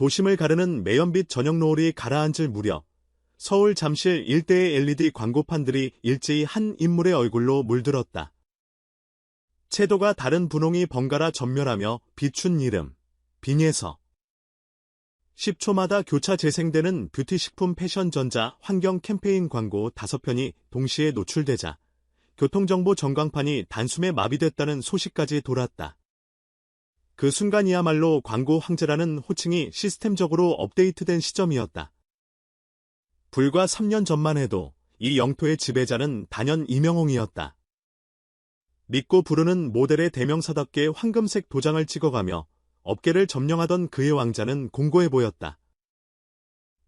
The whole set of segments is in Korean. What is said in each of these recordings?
도심을 가르는 매연빛 저녁 노을이 가라앉을 무렵 서울 잠실 일대의 LED 광고판들이 일제히 한 인물의 얼굴로 물들었다. 채도가 다른 분홍이 번갈아 전멸하며 비춘 이름, 빈예서. 10초마다 교차 재생되는 뷰티식품 패션 전자 환경 캠페인 광고 5편이 동시에 노출되자 교통정보 전광판이 단숨에 마비됐다는 소식까지 돌았다. 그 순간이야말로 광고 황제라는 호칭이 시스템적으로 업데이트된 시점이었다. 불과 3년 전만 해도 이 영토의 지배자는 단연 이명홍이었다. 믿고 부르는 모델의 대명사답게 황금색 도장을 찍어가며 업계를 점령하던 그의 왕자는 공고해 보였다.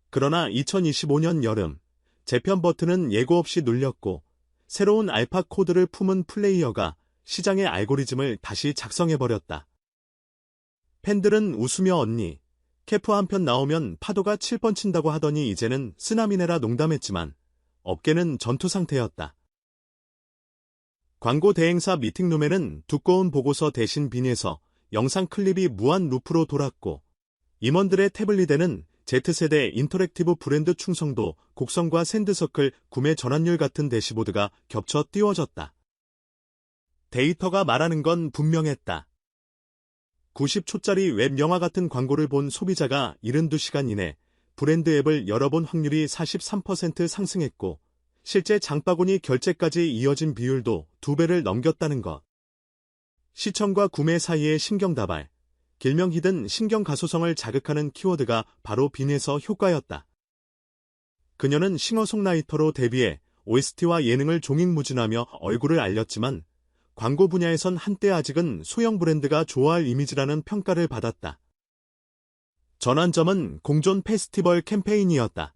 그러나 2025년 여름, 재편 버튼은 예고 없이 눌렸고 새로운 알파 코드를 품은 플레이어가 시장의 알고리즘을 다시 작성해버렸다. 팬들은 웃으며 언니, 캐프 한편 나오면 파도가 7번 친다고 하더니 이제는 쓰나미네라 농담했지만 업계는 전투 상태였다. 광고 대행사 미팅룸에는 두꺼운 보고서 대신 빈에서 영상 클립이 무한 루프로 돌았고 임원들의 태블릿에는 Z세대 인터랙티브 브랜드 충성도, 곡성과 샌드서클, 구매 전환율 같은 대시보드가 겹쳐 띄워졌다. 데이터가 말하는 건 분명했다. 90초짜리 웹 영화 같은 광고를 본 소비자가 72시간 이내 브랜드 앱을 열어본 확률이 43% 상승했고 실제 장바구니 결제까지 이어진 비율도 두 배를 넘겼다는 것. 시청과 구매 사이의 신경다발, 길명 히든 신경가소성을 자극하는 키워드가 바로 빈에서 효과였다. 그녀는 싱어송라이터로 데뷔해 OST와 예능을 종횡무진하며 얼굴을 알렸지만 광고 분야에선 한때 아직은 소형 브랜드가 좋아할 이미지라는 평가를 받았다. 전환점은 공존 페스티벌 캠페인이었다.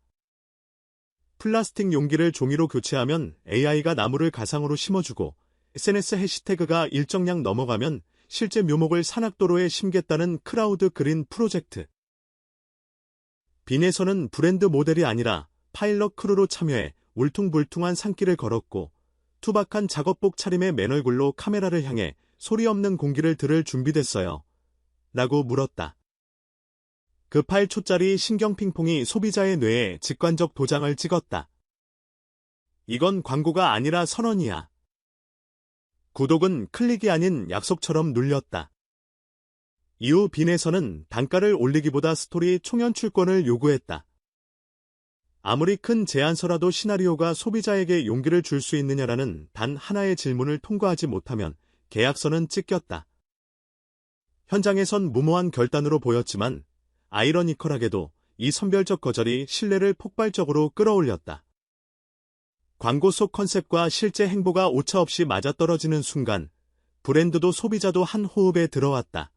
플라스틱 용기를 종이로 교체하면 AI가 나무를 가상으로 심어주고 SNS 해시태그가 일정량 넘어가면 실제 묘목을 산악도로에 심겠다는 크라우드 그린 프로젝트. 빈에서는 브랜드 모델이 아니라 파일럿 크루로 참여해 울퉁불퉁한 산길을 걸었고 투박한 작업복 차림의 맨 얼굴로 카메라를 향해 소리 없는 공기를 들을 준비됐어요. 라고 물었다. 그 8초짜리 신경핑퐁이 소비자의 뇌에 직관적 도장을 찍었다. 이건 광고가 아니라 선언이야. 구독은 클릭이 아닌 약속처럼 눌렸다. 이후 빈에서는 단가를 올리기보다 스토리 총연출권을 요구했다. 아무리 큰 제안서라도 시나리오가 소비자에게 용기를 줄 수 있느냐라는 단 하나의 질문을 통과하지 못하면 계약서는 찢겼다. 현장에선 무모한 결단으로 보였지만 아이러니컬하게도 이 선별적 거절이 신뢰를 폭발적으로 끌어올렸다. 광고 속 컨셉과 실제 행보가 오차없이 맞아떨어지는 순간 브랜드도 소비자도 한 호흡에 들어왔다.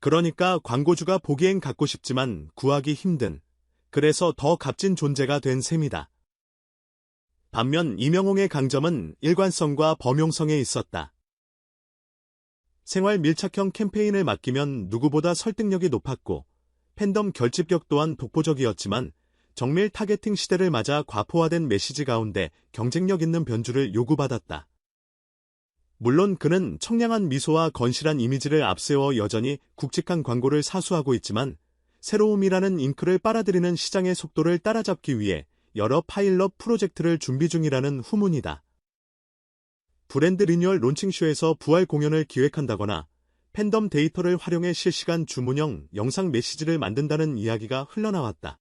그러니까 광고주가 보기엔 갖고 싶지만 구하기 힘든 그래서 더 값진 존재가 된 셈이다. 반면 이명홍의 강점은 일관성과 범용성에 있었다. 생활 밀착형 캠페인을 맡기면 누구보다 설득력이 높았고 팬덤 결집력 또한 독보적이었지만 정밀 타겟팅 시대를 맞아 과포화된 메시지 가운데 경쟁력 있는 변주를 요구받았다. 물론 그는 청량한 미소와 건실한 이미지를 앞세워 여전히 굵직한 광고를 사수하고 있지만 새로움이라는 잉크를 빨아들이는 시장의 속도를 따라잡기 위해 여러 파일럿 프로젝트를 준비 중이라는 후문이다. 브랜드 리뉴얼 론칭쇼에서 부활 공연을 기획한다거나 팬덤 데이터를 활용해 실시간 주문형 영상 메시지를 만든다는 이야기가 흘러나왔다.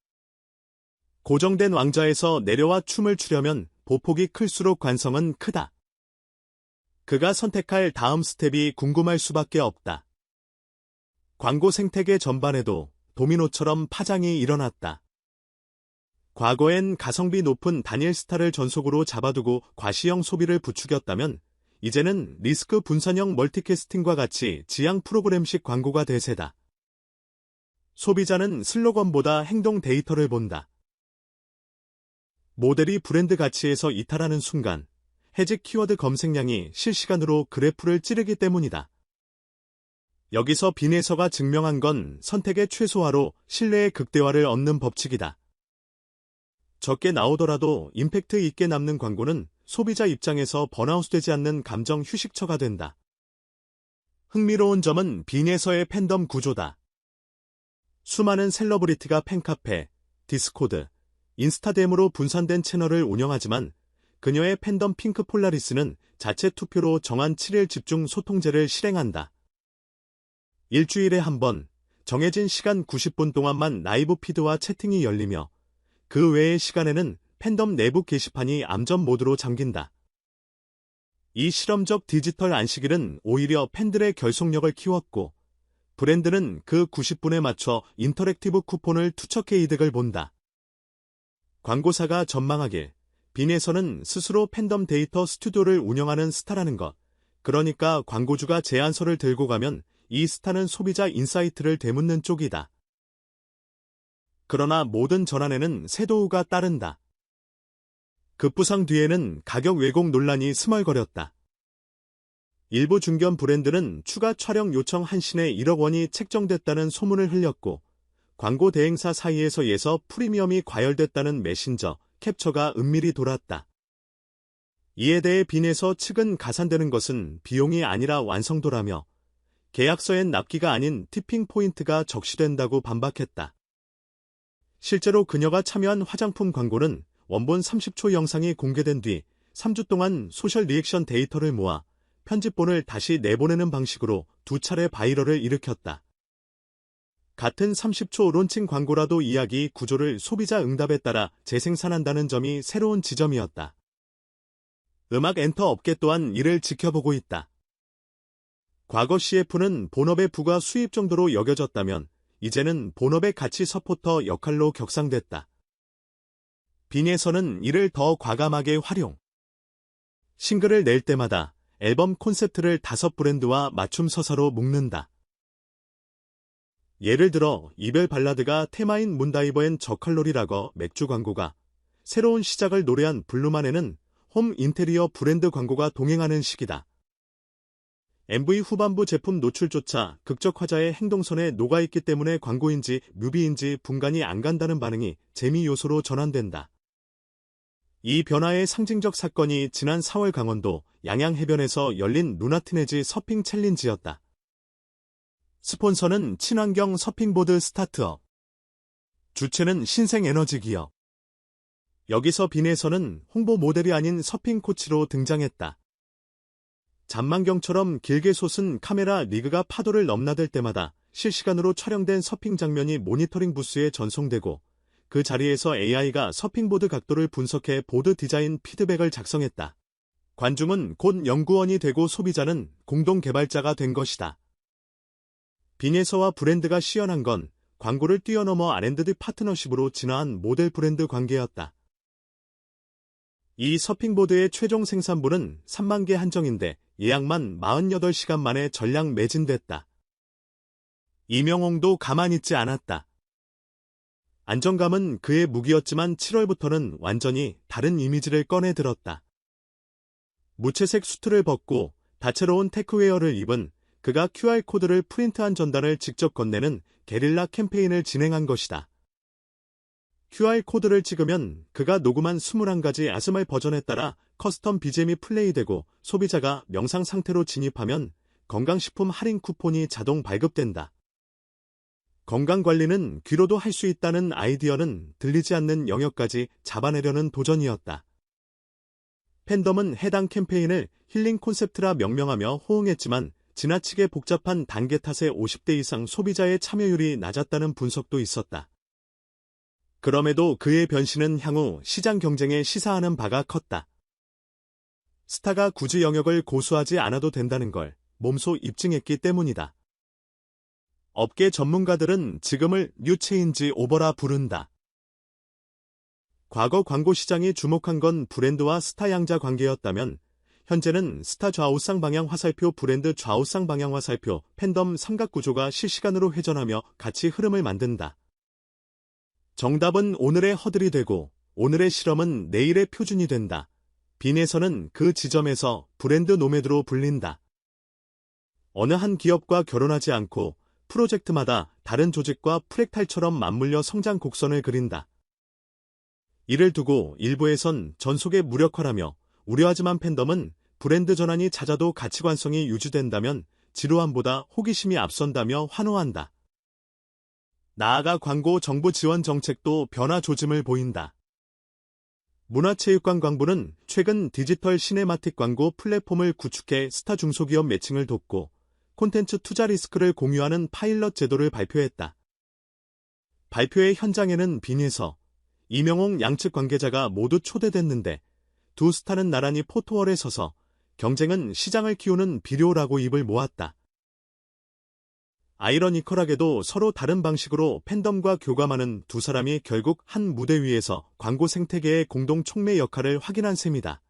고정된 왕좌에서 내려와 춤을 추려면 보폭이 클수록 관성은 크다. 그가 선택할 다음 스텝이 궁금할 수밖에 없다. 광고 생태계 전반에도 도미노처럼 파장이 일어났다. 과거엔 가성비 높은 단일 스타를 전속으로 잡아두고 과시형 소비를 부추겼다면 이제는 리스크 분산형 멀티캐스팅과 같이 지향 프로그램식 광고가 대세다. 소비자는 슬로건보다 행동 데이터를 본다. 모델이 브랜드 가치에서 이탈하는 순간 해직 키워드 검색량이 실시간으로 그래프를 찌르기 때문이다. 여기서 빈에서가 증명한 건 선택의 최소화로 신뢰의 극대화를 얻는 법칙이다. 적게 나오더라도 임팩트 있게 남는 광고는 소비자 입장에서 번아웃 되지 않는 감정 휴식처가 된다. 흥미로운 점은 빈에서의 팬덤 구조다. 수많은 셀러브리티가 팬카페, 디스코드, 인스타댐으로 분산된 채널을 운영하지만 그녀의 팬덤 핑크 폴라리스는 자체 투표로 정한 7일 집중 소통제를 실행한다. 일주일에 한 번, 정해진 시간 90분 동안만 라이브 피드와 채팅이 열리며 그 외의 시간에는 팬덤 내부 게시판이 암전 모드로 잠긴다. 이 실험적 디지털 안식일은 오히려 팬들의 결속력을 키웠고 브랜드는 그 90분에 맞춰 인터랙티브 쿠폰을 투척해 이득을 본다. 광고사가 전망하길 빈에서는 스스로 팬덤 데이터 스튜디오를 운영하는 스타라는 것. 그러니까 광고주가 제안서를 들고 가면 이 스타는 소비자 인사이트를 되묻는 쪽이다. 그러나 모든 전환에는 세도우가 따른다. 급부상 뒤에는 가격 왜곡 논란이 스멀거렸다. 일부 중견 브랜드는 추가 촬영 요청 한신에 1억 원이 책정됐다는 소문을 흘렸고 광고 대행사 사이에서 예서 프리미엄이 과열됐다는 메신저, 캡처가 은밀히 돌았다. 이에 대해 빈에서 측은 가산되는 것은 비용이 아니라 완성도라며 계약서엔 납기가 아닌 티핑 포인트가 적시된다고 반박했다. 실제로 그녀가 참여한 화장품 광고는 원본 30초 영상이 공개된 뒤 3주 동안 소셜 리액션 데이터를 모아 편집본을 다시 내보내는 방식으로 두 차례 바이럴을 일으켰다. 같은 30초 론칭 광고라도 이야기 구조를 소비자 응답에 따라 재생산한다는 점이 새로운 지점이었다. 음악 엔터 업계 또한 이를 지켜보고 있다. 과거 CF는 본업의 부가 수입 정도로 여겨졌다면 이제는 본업의 가치 서포터 역할로 격상됐다. 빈에서는 이를 더 과감하게 활용. 싱글을 낼 때마다 앨범 콘셉트를 다섯 브랜드와 맞춤 서사로 묶는다. 예를 들어 이별 발라드가 테마인 문다이버 앤 저칼로리라거 맥주 광고가 새로운 시작을 노래한 블루만에는 홈 인테리어 브랜드 광고가 동행하는 시기다. MV 후반부 제품 노출조차 극적 화자의 행동선에 녹아있기 때문에 광고인지 뮤비인지 분간이 안 간다는 반응이 재미 요소로 전환된다. 이 변화의 상징적 사건이 지난 4월 강원도 양양 해변에서 열린 루나티네즈 서핑 챌린지였다. 스폰서는 친환경 서핑보드 스타트업. 주체는 신생에너지 기업. 여기서 빈에서는 홍보 모델이 아닌 서핑 코치로 등장했다. 잔망경처럼 길게 솟은 카메라 리그가 파도를 넘나들 때마다 실시간으로 촬영된 서핑 장면이 모니터링 부스에 전송되고 그 자리에서 AI가 서핑보드 각도를 분석해 보드 디자인 피드백을 작성했다. 관중은 곧 연구원이 되고 소비자는 공동 개발자가 된 것이다. 빈에서와 브랜드가 시연한 건 광고를 뛰어넘어 아랜드드 파트너십으로 진화한 모델 브랜드 관계였다. 이 서핑보드의 최종 생산분은 3만 개 한정인데 예약만 48시간 만에 전량 매진됐다. 이명홍도 가만히 있지 않았다. 안정감은 그의 무기였지만 7월부터는 완전히 다른 이미지를 꺼내 들었다. 무채색 수트를 벗고 다채로운 테크웨어를 입은 그가 QR코드를 프린트한 전단을 직접 건네는 게릴라 캠페인을 진행한 것이다. QR코드를 찍으면 그가 녹음한 21가지 아스말 버전에 따라 커스텀 BGM이 플레이되고 소비자가 명상 상태로 진입하면 건강식품 할인 쿠폰이 자동 발급된다. 건강관리는 귀로도 할 수 있다는 아이디어는 들리지 않는 영역까지 잡아내려는 도전이었다. 팬덤은 해당 캠페인을 힐링 콘셉트라 명명하며 호응했지만 지나치게 복잡한 단계 탓에 50대 이상 소비자의 참여율이 낮았다는 분석도 있었다. 그럼에도 그의 변신은 향후 시장 경쟁에 시사하는 바가 컸다. 스타가 굳이 영역을 고수하지 않아도 된다는 걸 몸소 입증했기 때문이다. 업계 전문가들은 지금을 뉴체인지 오버라 부른다. 과거 광고 시장이 주목한 건 브랜드와 스타 양자 관계였다면 현재는 스타 좌우쌍 방향 화살표 브랜드 좌우쌍 방향 화살표 팬덤 삼각 구조가 실시간으로 회전하며 같이 흐름을 만든다. 정답은 오늘의 허들이 되고 오늘의 실험은 내일의 표준이 된다. 빈에서는 그 지점에서 브랜드 노매드로 불린다. 어느 한 기업과 결혼하지 않고 프로젝트마다 다른 조직과 프랙탈처럼 맞물려 성장 곡선을 그린다. 이를 두고 일부에선 전속의 무력화라며 우려하지만 팬덤은 브랜드 전환이 잦아도 가치관성이 유지된다면 지루함보다 호기심이 앞선다며 환호한다. 나아가 광고 정부 지원 정책도 변화 조짐을 보인다. 문화체육관광부는 최근 디지털 시네마틱 광고 플랫폼을 구축해 스타 중소기업 매칭을 돕고 콘텐츠 투자 리스크를 공유하는 파일럿 제도를 발표했다. 발표회 현장에는 빈에서 이명홍 양측 관계자가 모두 초대됐는데 두 스타는 나란히 포토월에 서서 경쟁은 시장을 키우는 비료라고 입을 모았다. 아이러니컬하게도 서로 다른 방식으로 팬덤과 교감하는 두 사람이 결국 한 무대 위에서 광고 생태계의 공동 촉매 역할을 확인한 셈이다.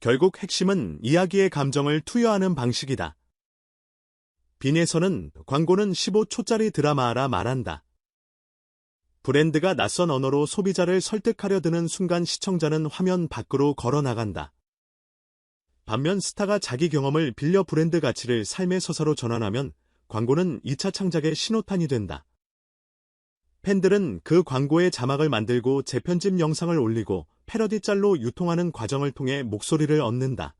결국 핵심은 이야기의 감정을 투여하는 방식이다. 빈에서는 광고는 15초짜리 드라마라 말한다. 브랜드가 낯선 언어로 소비자를 설득하려 드는 순간 시청자는 화면 밖으로 걸어 나간다. 반면 스타가 자기 경험을 빌려 브랜드 가치를 삶의 서사로 전환하면 광고는 2차 창작의 신호탄이 된다. 팬들은 그 광고의 자막을 만들고 재편집 영상을 올리고 패러디 짤로 유통하는 과정을 통해 목소리를 얻는다.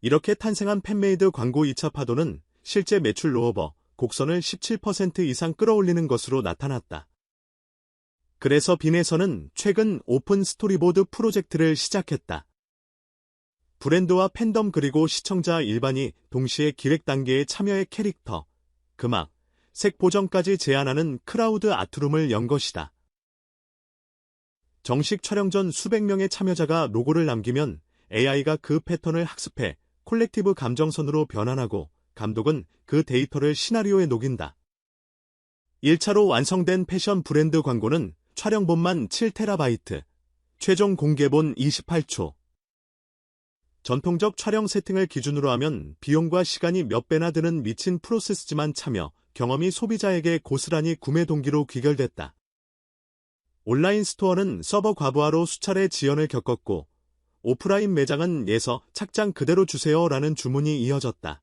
이렇게 탄생한 팬메이드 광고 2차 파도는 실제 매출 로어버, 곡선을 17% 이상 끌어올리는 것으로 나타났다. 그래서 빈에서는 최근 오픈 스토리보드 프로젝트를 시작했다. 브랜드와 팬덤 그리고 시청자 일반이 동시에 기획 단계에 참여해 캐릭터, 금악, 색 보정까지 제안하는 크라우드 아트룸을 연 것이다. 정식 촬영 전 수백 명의 참여자가 로고를 남기면 AI가 그 패턴을 학습해 콜렉티브 감정선으로 변환하고 감독은 그 데이터를 시나리오에 녹인다. 1차로 완성된 패션 브랜드 광고는 촬영본만 7테라바이트, 최종 공개본 28초. 전통적 촬영 세팅을 기준으로 하면 비용과 시간이 몇 배나 드는 미친 프로세스지만 참여, 경험이 소비자에게 고스란히 구매 동기로 귀결됐다. 온라인 스토어는 서버 과부하로 수차례 지연을 겪었고, 오프라인 매장은 예서 착장 그대로 주세요라는 주문이 이어졌다.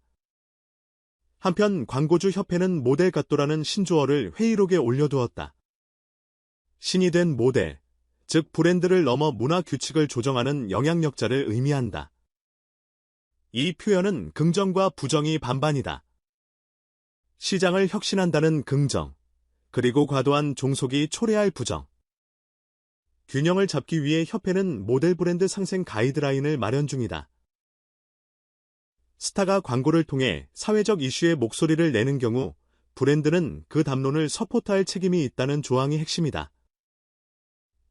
한편 광고주 협회는 모델 갓도라는 신조어를 회의록에 올려두었다. 신이 된 모델, 즉 브랜드를 넘어 문화 규칙을 조정하는 영향력자를 의미한다. 이 표현은 긍정과 부정이 반반이다. 시장을 혁신한다는 긍정, 그리고 과도한 종속이 초래할 부정. 균형을 잡기 위해 협회는 모델 브랜드 상생 가이드라인을 마련 중이다. 스타가 광고를 통해 사회적 이슈에 목소리를 내는 경우 브랜드는 그 담론을 서포트할 책임이 있다는 조항이 핵심이다.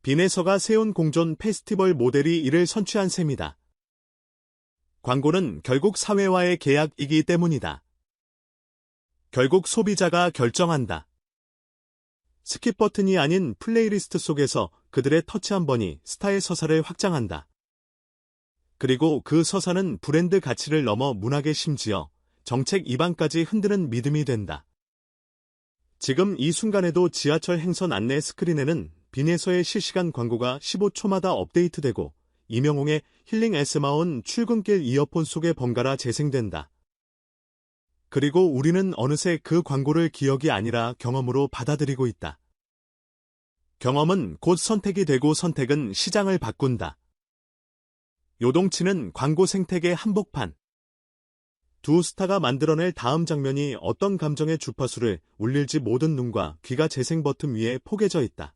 빈에서가 세운 공존 페스티벌 모델이 이를 선취한 셈이다. 광고는 결국 사회와의 계약이기 때문이다. 결국 소비자가 결정한다. 스킵 버튼이 아닌 플레이리스트 속에서 그들의 터치 한 번이 스타의 서사를 확장한다. 그리고 그 서사는 브랜드 가치를 넘어 문학의 심지어 정책 입안까지 흔드는 믿음이 된다. 지금 이 순간에도 지하철 행선 안내 스크린에는 빈에서의 실시간 광고가 15초마다 업데이트되고 이명홍의 힐링 에스마온 출근길 이어폰 속에 번갈아 재생된다. 그리고 우리는 어느새 그 광고를 기억이 아니라 경험으로 받아들이고 있다. 경험은 곧 선택이 되고 선택은 시장을 바꾼다. 요동치는 광고 생태계 한복판. 두 스타가 만들어낼 다음 장면이 어떤 감정의 주파수를 울릴지 모든 눈과 귀가 재생 버튼 위에 포개져 있다.